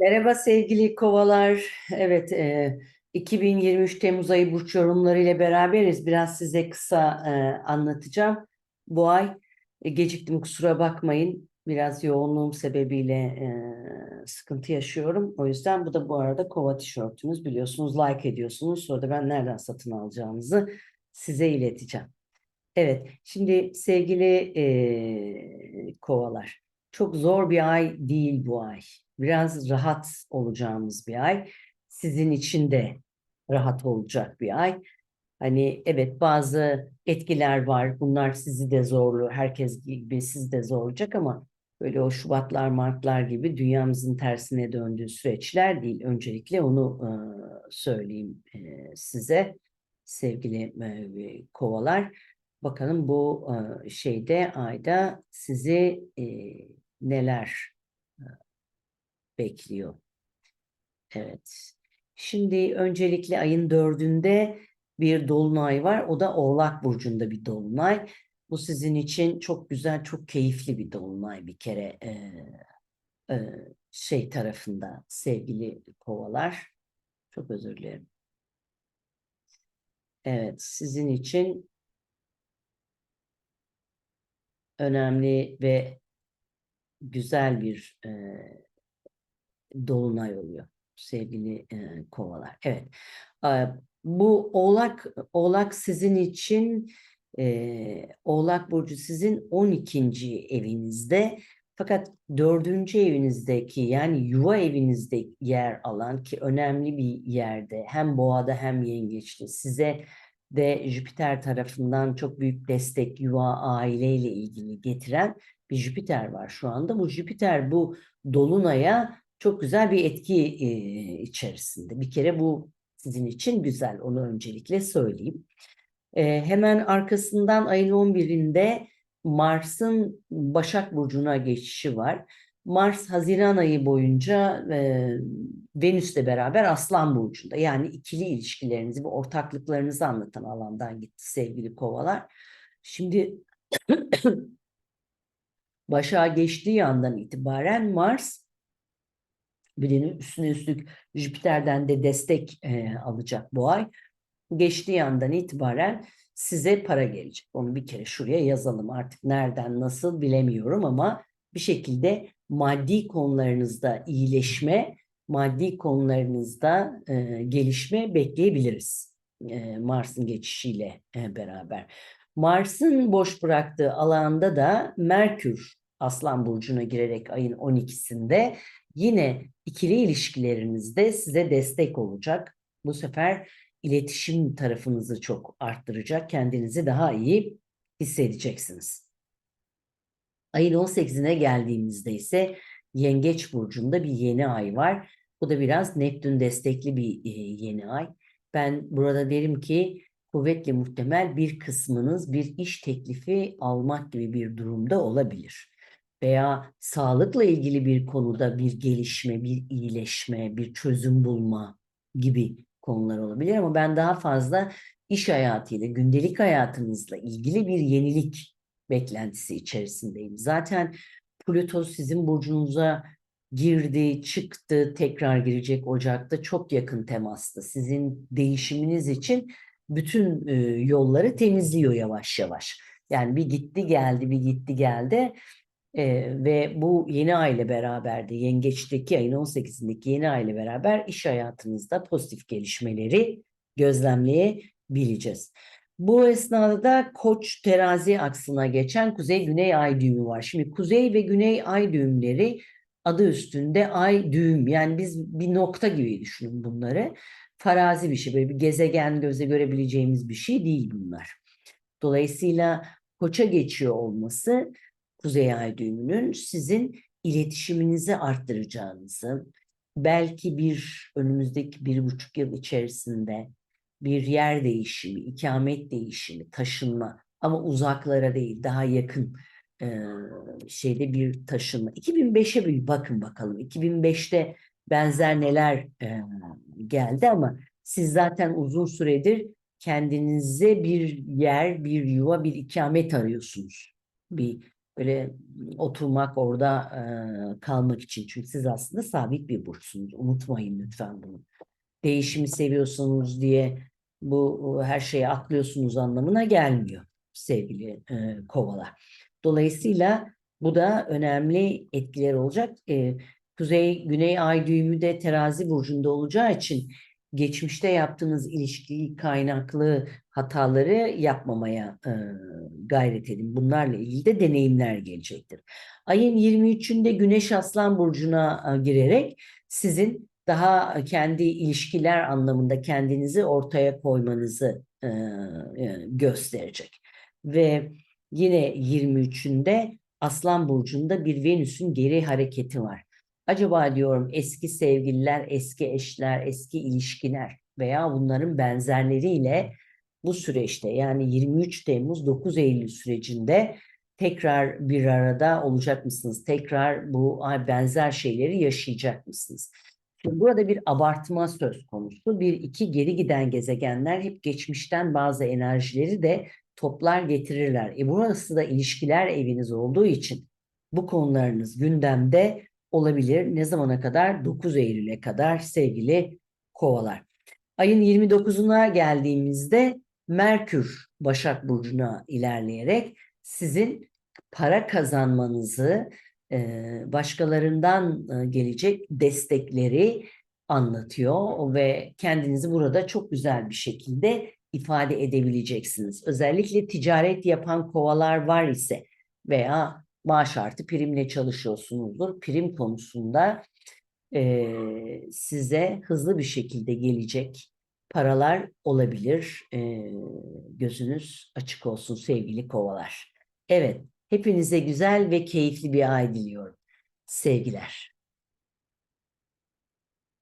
Merhaba sevgili kovalar. Evet, e, 2023 Temmuz ayı burç yorumları ile beraberiz. Biraz size kısa e, anlatacağım. Bu ay e, geciktim kusura bakmayın. Biraz yoğunluğum sebebiyle e, sıkıntı yaşıyorum. O yüzden bu da bu arada kova tişörtünüz. Biliyorsunuz like ediyorsunuz. Sonra da ben nereden satın alacağınızı size ileteceğim. Evet, şimdi sevgili e, kovalar, çok zor bir ay değil bu ay. Biraz rahat olacağımız bir ay. Sizin için de rahat olacak bir ay. Hani evet bazı etkiler var. Bunlar sizi de zorlu, herkes gibi sizi de zorlayacak ama böyle o Şubatlar, Martlar gibi dünyamızın tersine döndüğü süreçler değil. Öncelikle onu e, söyleyeyim e, size sevgili e, kovalar. Bakalım bu e, şeyde ayda sizi e, neler bekliyor. Evet. Şimdi öncelikle ayın dördünde bir dolunay var. O da Oğlak Burcu'nda bir dolunay. Bu sizin için çok güzel, çok keyifli bir dolunay bir kere e, e, şey tarafında sevgili kovalar. Çok özür dilerim. Evet, sizin için önemli ve güzel bir e, dolunay oluyor sevgili e, kovalar. Evet. E, bu Oğlak Oğlak sizin için e, Oğlak burcu sizin 12. evinizde fakat dördüncü evinizdeki yani yuva evinizde yer alan ki önemli bir yerde hem boğada hem yengeçte size de Jüpiter tarafından çok büyük destek yuva aileyle ilgili getiren bir Jüpiter var şu anda. Bu Jüpiter bu dolunaya çok güzel bir etki e, içerisinde. Bir kere bu sizin için güzel. Onu öncelikle söyleyeyim. E, hemen arkasından ayın 11'inde Mars'ın Başak Burcu'na geçişi var. Mars Haziran ayı boyunca e, Venüs'le beraber Aslan Burcu'nda. Yani ikili ilişkilerinizi ve ortaklıklarınızı anlatan alandan gitti sevgili kovalar. Şimdi Başak'a geçtiği andan itibaren Mars birinin üstüne üstlük Jüpiter'den de destek e, alacak bu ay. Geçtiği andan itibaren size para gelecek. Onu bir kere şuraya yazalım. Artık nereden nasıl bilemiyorum ama bir şekilde maddi konularınızda iyileşme, maddi konularınızda e, gelişme bekleyebiliriz. E, Mars'ın geçişiyle e, beraber. Mars'ın boş bıraktığı alanda da Merkür Aslan Burcu'na girerek ayın 12'sinde yine ikili ilişkilerinizde size destek olacak. Bu sefer iletişim tarafınızı çok arttıracak. Kendinizi daha iyi hissedeceksiniz. Ayın 18'ine geldiğimizde ise Yengeç Burcu'nda bir yeni ay var. Bu da biraz Neptün destekli bir e, yeni ay. Ben burada derim ki kuvvetli muhtemel bir kısmınız bir iş teklifi almak gibi bir durumda olabilir. Veya sağlıkla ilgili bir konuda bir gelişme, bir iyileşme, bir çözüm bulma gibi konular olabilir ama ben daha fazla iş hayatıyla, gündelik hayatınızla ilgili bir yenilik beklentisi içerisindeyim. Zaten Plüto sizin burcunuza girdi, çıktı, tekrar girecek Ocak'ta çok yakın temasta. Sizin değişiminiz için bütün e, yolları temizliyor yavaş yavaş. Yani bir gitti geldi, bir gitti geldi. E, ve bu yeni ay ile beraber de yengeçteki ayın 18'indeki yeni ay ile beraber iş hayatınızda pozitif gelişmeleri gözlemleyebileceğiz. Bu esnada da Koç terazi aksına geçen Kuzey-Güney ay düğümü var. Şimdi Kuzey ve Güney ay düğümleri adı üstünde ay düğüm. Yani biz bir nokta gibi düşünün bunları. Farazi bir şey. Böyle bir gezegen göze görebileceğimiz bir şey değil bunlar. Dolayısıyla Koç'a geçiyor olması Kuzey ay düğümünün sizin iletişiminizi arttıracağınızı, belki bir önümüzdeki bir buçuk yıl içerisinde bir yer değişimi, ikamet değişimi, taşınma ama uzaklara değil daha yakın e, şeyde bir taşınma. 2005'e bir bakın bakalım. 2005'te benzer neler e, geldi ama siz zaten uzun süredir kendinize bir yer, bir yuva, bir ikamet arıyorsunuz. Bir böyle oturmak orada e, kalmak için. Çünkü siz aslında sabit bir burçsunuz. Unutmayın lütfen bunu. Değişimi seviyorsunuz diye bu her şeyi atlıyorsunuz anlamına gelmiyor sevgili e, kovalar. Dolayısıyla bu da önemli etkiler olacak. E, Kuzey Güney Ay düğümü de Terazi burcunda olacağı için geçmişte yaptığınız ilişki kaynaklı hataları yapmamaya e, gayret edin. Bunlarla ilgili de deneyimler gelecektir. Ayın 23'ünde Güneş Aslan burcuna e, girerek sizin daha kendi ilişkiler anlamında kendinizi ortaya koymanızı e, e, gösterecek. Ve yine 23'ünde Aslan burcunda bir Venüs'ün geri hareketi var. Acaba diyorum eski sevgililer, eski eşler, eski ilişkiler veya bunların benzerleriyle bu süreçte yani 23 Temmuz 9 Eylül sürecinde tekrar bir arada olacak mısınız? Tekrar bu benzer şeyleri yaşayacak mısınız? Şimdi burada bir abartma söz konusu. Bir iki geri giden gezegenler hep geçmişten bazı enerjileri de toplar getirirler. E burası da ilişkiler eviniz olduğu için bu konularınız gündemde olabilir. Ne zamana kadar? 9 Eylül'e kadar sevgili kovalar. Ayın 29'una geldiğimizde Merkür Başak Burcu'na ilerleyerek sizin para kazanmanızı, başkalarından gelecek destekleri anlatıyor ve kendinizi burada çok güzel bir şekilde ifade edebileceksiniz. Özellikle ticaret yapan kovalar var ise veya maaş artı primle çalışıyorsunuzdur. Prim konusunda e, size hızlı bir şekilde gelecek paralar olabilir. E, gözünüz açık olsun sevgili kovalar. Evet, hepinize güzel ve keyifli bir ay diliyorum. Sevgiler.